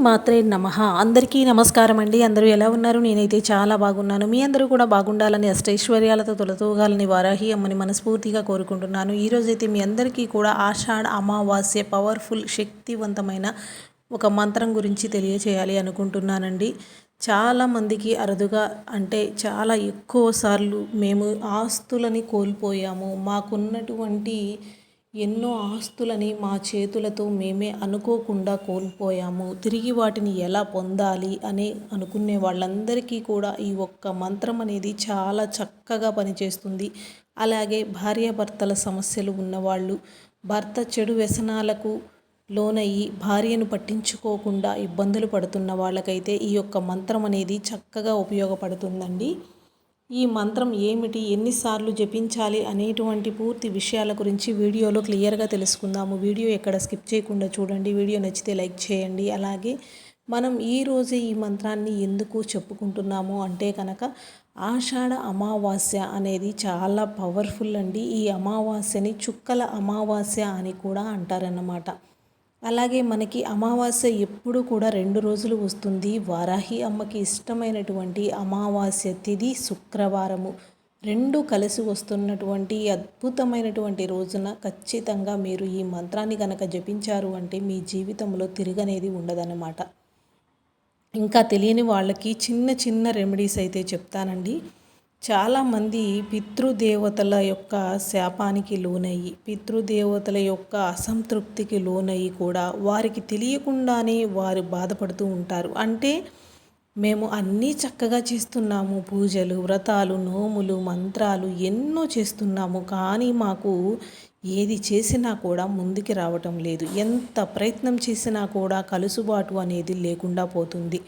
మాత్రే నమ. అందరికీ నమస్కారం అండి. అందరూ ఎలా ఉన్నారు? నేనైతే చాలా బాగున్నాను. మీ అందరూ కూడా బాగుండాలని అష్టైశ్వర్యాలతో తొలతూగాలని వారాహి అమ్మని మనస్ఫూర్తిగా కోరుకుంటున్నాను. ఈరోజైతే మీ అందరికీ కూడా ఆషాఢ అమావాస్య పవర్ఫుల్ శక్తివంతమైన ఒక మంత్రం గురించి తెలియచేయాలి అనుకుంటున్నానండి. చాలామందికి అరుదుగా అంటే చాలా ఎక్కువ సార్లు మేము ఆస్తులని కోల్పోయాము. మాకున్నటువంటి ఎన్నో ఆస్తులని మా చేతులతో మేమే అనుకోకుండా కోల్పోయాము. తిరిగి వాటిని ఎలా పొందాలి అని అనుకునే వాళ్ళందరికీ కూడా ఈ ఒక్క మంత్రం అనేది చాలా చక్కగా పనిచేస్తుంది. అలాగే భార్యాభర్తల సమస్యలు ఉన్నవాళ్ళు భర్త చెడు వ్యసనాలకు లోనయ్యి భార్యను పట్టించుకోకుండా ఇబ్బందులు పడుతున్న వాళ్ళకైతే ఈ యొక్క మంత్రం అనేది చక్కగా ఉపయోగపడుతుందండి. ఈ మంత్రం ఏమిటి? ఎన్నిసార్లు జపించాలి? అనేటువంటి పూర్తి విషయాల గురించి వీడియోలో క్లియర్గా తెలుసుకుందాము. వీడియో ఎక్కడ స్కిప్ చేయకుండా చూడండి. వీడియో నచ్చితే లైక్ చేయండి. అలాగే మనం ఈరోజే ఈ మంత్రాన్ని ఎందుకు చెప్పుకుంటున్నాము అంటే కనుక ఆషాఢ అమావాస్య అనేది చాలా పవర్ఫుల్ అండి. ఈ అమావాస్యని చుక్కల అమావాస్య అని కూడా అంటారన్నమాట. అలాగే మనకి అమావాస్య ఎప్పుడు కూడా రెండు రోజులు వస్తుంది. వారాహి అమ్మకి ఇష్టమైనటువంటి అమావాస్య తిథి శుక్రవారము. రెండు కలిసి వస్తున్నటువంటి అద్భుతమైనటువంటి రోజున ఖచ్చితంగా మీరు ఈ మంత్రాన్ని కనుక జపించారు అంటే మీ జీవితంలో తిరగనేది ఉండదన్నమాట. ఇంకా తెలియని వాళ్ళకి చిన్న చిన్న రెమెడీస్ అయితే చెప్తానండి. చాలామంది పితృదేవతల యొక్క శాపానికి లోనయ్యి పితృదేవతల యొక్క అసంతృప్తికి లోనయ్యి కూడా వారికి తెలియకుండానే వారు బాధపడుతూ ఉంటారు. అంటే మేము అన్నీ చక్కగా చేస్తున్నాము. పూజలు వ్రతాలు నోములు మంత్రాలు ఎన్నో చేస్తున్నాము. కానీ మాకు ఏది చేసినా కూడా ముందుకి రావటం లేదు. ఎంత ప్రయత్నం చేసినా కూడా కలుసుబాటు అనేది లేకుండా పోతుంది.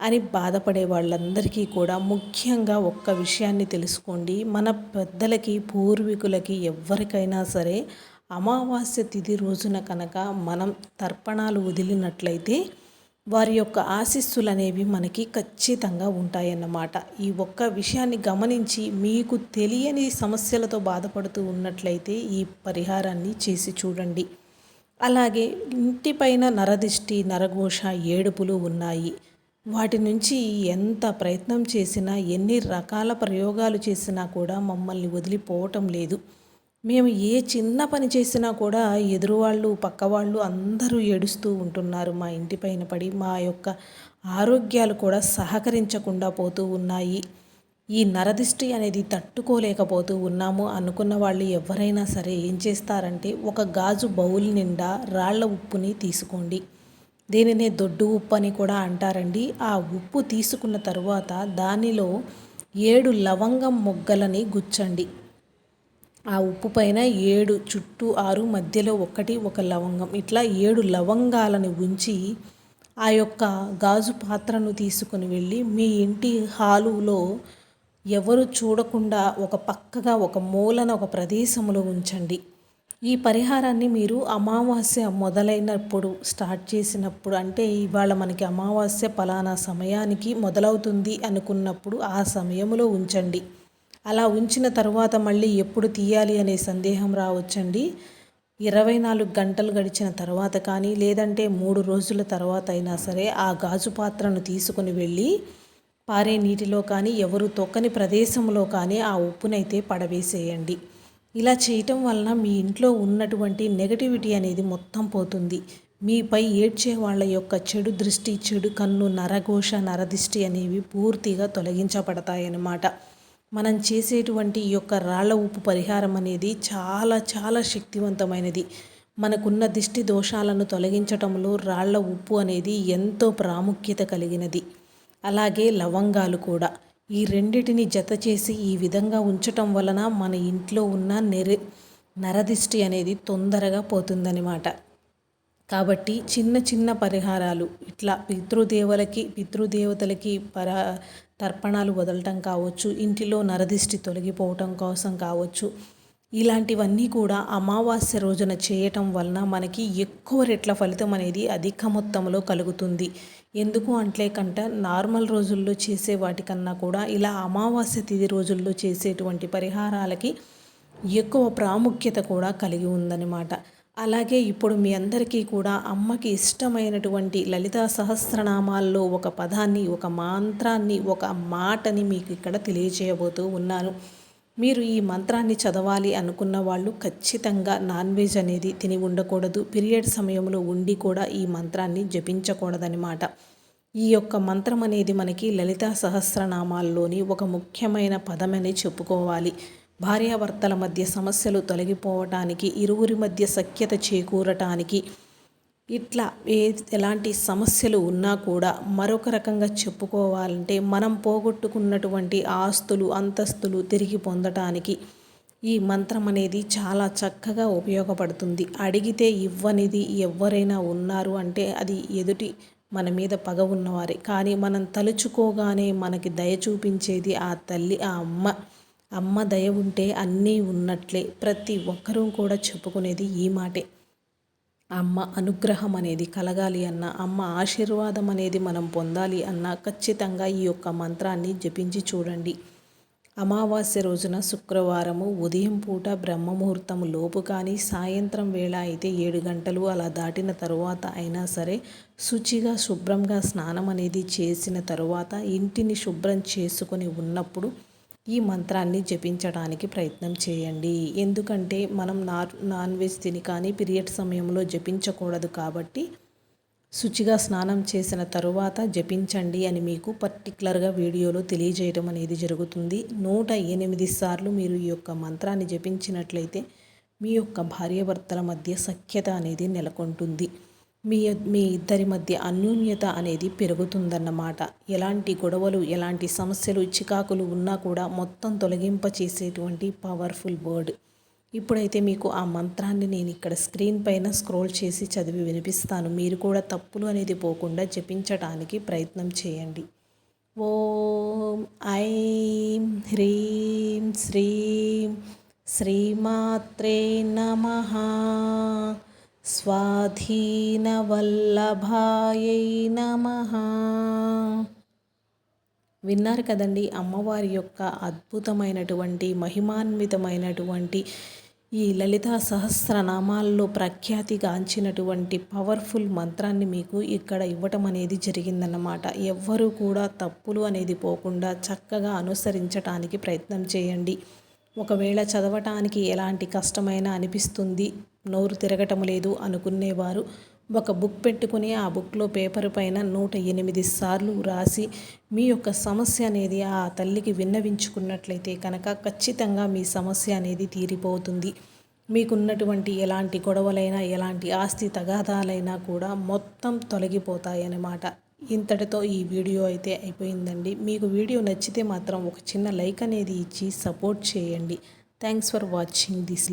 అని బాధపడే వాళ్ళందరికీ కూడా ముఖ్యంగా ఒక్క విషయాన్ని తెలుసుకోండి. మన పెద్దలకి పూర్వీకులకి ఎవరికైనా సరే అమావాస్య తిథి రోజున కనుక మనం తర్పణాలు వదిలినట్లయితే వారి యొక్క ఆశీస్సులు అనేవి మనకి ఖచ్చితంగా ఉంటాయన్నమాట. ఈ ఒక్క విషయాన్ని గమనించి మీకు తెలియని సమస్యలతో బాధపడుతూ ఉన్నట్లయితే ఈ పరిహారాన్ని చేసి చూడండి. అలాగే ఇంటిపైన నరదిష్టి నరఘోష ఏడుపులు ఉన్నాయి. వాటి నుంచి ఎంత ప్రయత్నం చేసినా ఎన్ని రకాల ప్రయోగాలు చేసినా కూడా మమ్మల్ని వదిలిపోవటం లేదు. మేము ఏ చిన్న పని చేసినా కూడా ఎదురువాళ్ళు పక్కవాళ్ళు అందరూ ఏడుస్తూ ఉంటున్నారు. మా ఇంటిపైన పడి మా యొక్క ఆరోగ్యాలు కూడా సహకరించకుండా పోతూ ఉన్నాయి. ఈ నరదిష్టి అనేది తట్టుకోలేకపోతూ ఉన్నాము. అనుకున్న వాళ్ళు ఎవరైనా సరే ఏం చేస్తారంటే ఒక గాజు బౌల్ నిండా రాళ్ళ ఉప్పుని తీసుకోండి. దీనినే దొడ్డు ఉప్పు అని కూడా అంటారండి. ఆ ఉప్పు తీసుకున్న తరువాత దానిలో ఏడు లవంగం మొగ్గలని గుచ్చండి. ఆ ఉప్పు పైన ఏడు చుట్టూ ఆరు మధ్యలో ఒకటి ఒక లవంగం. ఇట్లా ఏడు లవంగాలను ఉంచి ఆ యొక్క గాజు పాత్రను తీసుకుని వెళ్ళి మీ ఇంటి హాలులో ఎవరు చూడకుండా ఒక పక్కగా ఒక మూలన ఒక ప్రదేశంలో ఉంచండి. ఈ పరిహారాన్ని మీరు అమావాస్య మొదలైనప్పుడు స్టార్ట్ చేసినప్పుడు అంటే ఇవాళ మనకి అమావాస్య పలానా సమయానికి మొదలవుతుంది అనుకున్నప్పుడు ఆ సమయంలో ఉంచండి. అలా ఉంచిన తర్వాత మళ్ళీ ఎప్పుడు తీయాలి అనే సందేహం రావచ్చండి. ఇరవై నాలుగు గంటలు గడిచిన తర్వాత కానీ లేదంటే మూడు రోజుల తర్వాత అయినా సరే ఆ గాజు పాత్రను తీసుకుని వెళ్ళి పారే నీటిలో కానీ ఎవరు తొక్కని ప్రదేశంలో కానీ ఆ ఉప్పునైతే పడవేసేయండి. ఇలా చేయటం వలన మీ ఇంట్లో ఉన్నటువంటి నెగటివిటీ అనేది మొత్తం పోతుంది. మీపై ఏడ్చే వాళ్ళ యొక్క చెడు దృష్టి చెడు కన్ను నరఘోష నరదిష్టి అనేవి పూర్తిగా తొలగించబడతాయన్నమాట. మనం చేసేటువంటి ఈ యొక్క రాళ్ళ ఉప్పు పరిహారం అనేది చాలా చాలా శక్తివంతమైనది. మనకున్న దిష్టి దోషాలను తొలగించటంలో రాళ్ళ ఉప్పు అనేది ఎంతో ప్రాముఖ్యత కలిగినది. అలాగే లవంగాలు కూడా. ఈ రెండిటిని జత చేసి ఈ విధంగా ఉంచటం వలన మన ఇంట్లో ఉన్న నెర నరదిష్టి అనేది తొందరగా పోతుందనమాట కాబట్టి చిన్న చిన్న పరిహారాలు ఇట్లా పితృదేవులకి పితృదేవతలకి పర తర్పణాలు వదలటం కావచ్చు ఇంటిలో నరదిష్టి తొలగిపోవటం కోసం కావచ్చు ఇలాంటివన్నీ కూడా అమావాస్య రోజున చేయటం వలన మనకి ఎక్కువ రెట్ల ఫలితం అనేది అధిక మొత్తంలో కలుగుతుంది. ఎందుకు అంటే కంట నార్మల్ రోజుల్లో చేసే వాటికన్నా కూడా ఇలా అమావాస్య తిథి రోజుల్లో చేసేటువంటి పరిహారాలకి ఎక్కువ ప్రాముఖ్యత కూడా కలిగి ఉందన్నమాట. అలాగే ఇప్పుడు మీ అందరికీ కూడా అమ్మకి ఇష్టమైనటువంటి లలితా సహస్రనామాల్లో ఒక పదాన్ని ఒక మంత్రాన్ని ఒక మాటని మీకు ఇక్కడ తెలియజేయబోతూ ఉన్నాను. మీరు ఈ మంత్రాన్ని చదవాలి అనుకున్న వాళ్ళు ఖచ్చితంగా నాన్ వెజ్ అనేది తిని ఉండకూడదు. పీరియడ్ సమయంలో ఉండి కూడా ఈ మంత్రాన్ని జపించకూడదనమాట ఈ యొక్క మంత్రం అనేది మనకి లలితా సహస్రనామాల్లోని ఒక ముఖ్యమైన పదమని చెప్పుకోవాలి. భార్యాభర్తల మధ్య సమస్యలు తొలగిపోవటానికి ఇరువురి మధ్య సఖ్యత చేకూరటానికి ఇట్లా ఏ ఎలాంటి సమస్యలు ఉన్నా కూడా మరొక రకంగా చెప్పుకోవాలంటే మనం పోగొట్టుకున్నటువంటి ఆస్తులు అంతస్తులు తిరిగి పొందటానికి ఈ మంత్రం అనేది చాలా చక్కగా ఉపయోగపడుతుంది. అడిగితే ఇవ్వనిది ఎవరైనా ఉన్నారు అంటే అది ఎదుటి మన మీద పగ ఉన్నవారే. కానీ మనం తలుచుకోగానే మనకి దయ చూపించేది ఆ తల్లి ఆ అమ్మ. అమ్మ దయ ఉంటే అన్నీ ఉన్నట్లే. ప్రతి ఒక్కరూ కూడా చెప్పుకునేది ఈ మాటే. అమ్మ అనుగ్రహం అనేది కలగాలి అన్న అమ్మ ఆశీర్వాదం అనేది మనం పొందాలి అన్న ఖచ్చితంగా ఈ యొక్క మంత్రాన్ని జపించి చూడండి. అమావాస్య రోజున శుక్రవారము ఉదయం పూట బ్రహ్మముహూర్తం లోపు కానీ సాయంత్రం వేళ అయితే ఏడు గంటలు అలా దాటిన తరువాత అయినా సరే శుచిగా శుభ్రంగా స్నానం అనేది చేసిన తరువాత ఇంటిని శుభ్రం చేసుకొని ఉన్నప్పుడు ఈ మంత్రాన్ని జపించడానికి ప్రయత్నం చేయండి. ఎందుకంటే మనం నార్ నాన్ వెజ్ తిని కానీ పీరియడ్ సమయంలో జపించకూడదు కాబట్టి శుచిగా స్నానం చేసిన తరువాత జపించండి అని మీకు పర్టికులర్గా వీడియోలో తెలియజేయడం అనేది జరుగుతుంది. నూట ఎనిమిది సార్లు మీరు ఈ యొక్క మంత్రాన్ని జపించినట్లయితే మీ యొక్క భార్యాభర్తల మధ్య సఖ్యత అనేది నెలకొంటుంది. మీ మీ ఇద్దరి మధ్య అన్యోన్యత అనేది పెరుగుతుందన్నమాట. ఎలాంటి గొడవలు ఎలాంటి సమస్యలు చికాకులు ఉన్నా కూడా మొత్తం తొలగింప చేసేటువంటి పవర్ఫుల్ వర్డ్ ఇప్పుడైతే మీకు ఆ మంత్రాన్ని నేను ఇక్కడ స్క్రీన్ పైన స్క్రోల్ చేసి చదివి వినిపిస్తాను. మీరు కూడా తప్పులు అనేది పోకుండా జపించటానికి ప్రయత్నం చేయండి. ఓం ఐం హ్రీం శ్రీం శ్రీమాత్రే నమ. స్వాధీనవల్లభాయై నమ. విన్నారు కదండి అమ్మవారి యొక్క అద్భుతమైనటువంటి మహిమాన్వితమైనటువంటి ఈ లలితా సహస్రనామాల్లో ప్రఖ్యాతిగాంచినటువంటి పవర్ఫుల్ మంత్రాన్ని మీకు ఇక్కడ ఇవ్వటం అనేది జరిగిందన్నమాట. ఎవ్వరూ కూడా తప్పులు అనేది పోకుండా చక్కగా అనుసరించటానికి ప్రయత్నం చేయండి. ఒకవేళ చదవటానికి ఎలాంటి కష్టమైనా అనిపిస్తుంది నోరు తిరగటం లేదు అనుకునేవారు. ఒక బుక్ పెట్టుకుని ఆ బుక్లో పేపర్ పైన నూట ఎనిమిది సార్లు రాసి మీ యొక్క సమస్య అనేది ఆ తల్లికి విన్నవించుకున్నట్లయితే కనుక ఖచ్చితంగా మీ సమస్య అనేది తీరిపోతుంది. మీకున్నటువంటి ఎలాంటి గొడవలైనా ఎలాంటి ఆస్తి తగాదాలైనా కూడా మొత్తం తొలగిపోతాయన్నమాట. ఇంతటితో ఈ వీడియో అయితే అయిపోయిందండి. మీకు వీడియో నచ్చితే మాత్రం ఒక చిన్న లైక్ అనేది ఇచ్చి సపోర్ట్ చేయండి. Thanks for watching this